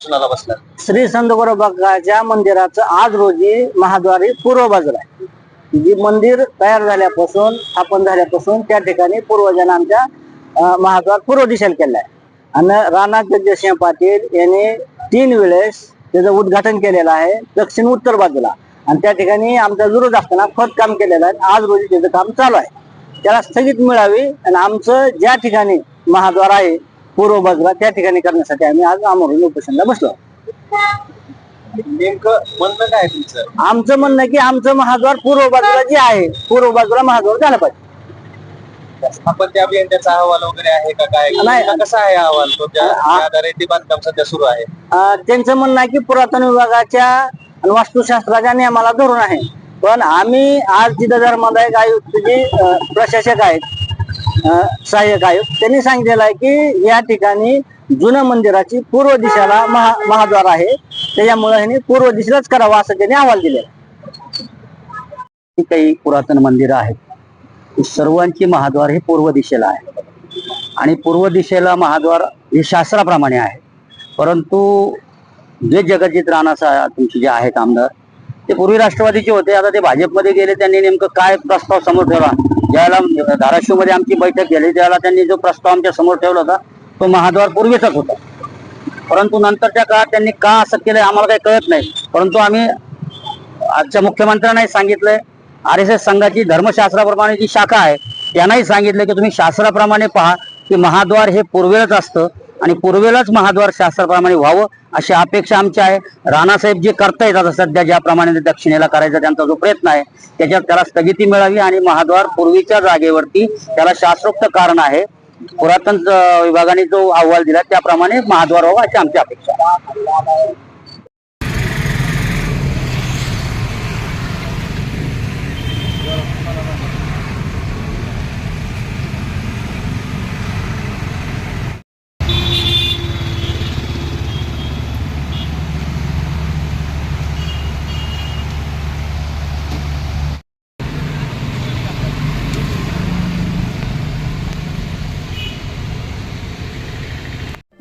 श्री बसला श्री संतगोरोबाच्या मंदिराचं आज रोजी महाद्वारी पूर्व बाजूला आहे. जी मंदिर तयार झाल्यापासून स्थापन झाल्यापासून त्या ठिकाणी पूर्वजांना आमच्या अं, महाद्वार पूर्व दिशेला केलं आहे. आणि राणा जगदसिंह पाटील यांनी तीन वेळेस त्याचं उद्घाटन केलेलं आहे दक्षिण उत्तर बाजूला. आणि त्या ठिकाणी आमचा विरोध असताना खत काम केलेलं आहे. आज रोजी त्याचं काम चालू आहे. त्याला स्थगित मिळावी आणि आमचं ज्या ठिकाणी महाद्वार आहे पूर्व बाजूला त्या ठिकाणी करण्यासाठी आम्ही आज आमोरून उपोषणला बसलो नेमकं म्हणणं काय तुमचं? आमचं म्हणणं की आमचं महाद्वार पूर्व बाजूला जे आहे पूर्व बाजूला महाद्वार झालं पाहिजे. स्थापत्य अभियंत्याचा अहवाल वगैरे आहे का काय? नाही. नेमका कसा आहे अहवाल? तो त्या आ- त्या आधारे ते बांधकाम सध्या सुरू आहे. अं, त्यांचं म्हणणं आहे की पुरातन विभागाच्या आणि वास्तुशास्त्राच्या नियमाला धरून आहे. पण आम्ही आज जिथं धर्मादायक आयुक्त जे अं, प्रशासक आहेत अं, सहाय्यक आयुक्त त्यांनी सांगितलेलं आहे की या ठिकाणी जुनं मंदिराची पूर्व दिशेला महा महाद्वार आहे. त्याच्यामुळे ह्यांनी पूर्व दिशेलाच करावं असं त्यांनी अहवाल दिलेला आहे. काही पुरातन मंदिरं आहेत. सर्वांची महाद्वार हे पूर्व दिशेला आहे. आणि पूर्व दिशेला महाद्वार हे शास्त्राप्रमाणे आहे. परंतु जे जगजित राणा सा- तुमचे जे आहेत आमदार ते पूर्वी राष्ट्रवादीचे होते. आता ते भाजपमध्ये गेले त्यांनी नेमकं काय प्रस्ताव समोर ठेवला? ज्यावेळेला धाराशिवमध्ये आमची बैठक गेली त्यावेळेला त्यांनी जो प्रस्ताव आमच्यासमोर ठेवला होता तो महाद्वार पूर्वीचाच होता. परंतु नंतरच्या काळात त्यांनी का असं केलंय आम्हाला काही कळत नाही. परंतु आम्ही आजच्या मुख्यमंत्र्यांनाही सांगितलंय आर एस एस संघाची धर्मशास्त्राप्रमाणे जी शाखा आहे त्यांनाही सांगितलं की तुम्ही शास्त्राप्रमाणे पहा की महाद्वार हे पूर्वेलाच असतं आणि पूर्वेलाच महाद्वार शास्त्राप्रमाणे व्हावं अशी अपेक्षा आमची आहे. राणासाहेब जे करता येतात सध्या ज्याप्रमाणे दक्षिणेला करायचा त्यांचा जो प्रयत्न आहे त्याच्यात त्याला स्थगिती मिळावी आणि महाद्वार पूर्वीच्या जागेवरती त्याला शास्त्रोक्त कारण आहे. पुरातन विभागाने जो अहवाल दिला त्याप्रमाणे महाद्वार व्हावा अशी आमची अपेक्षा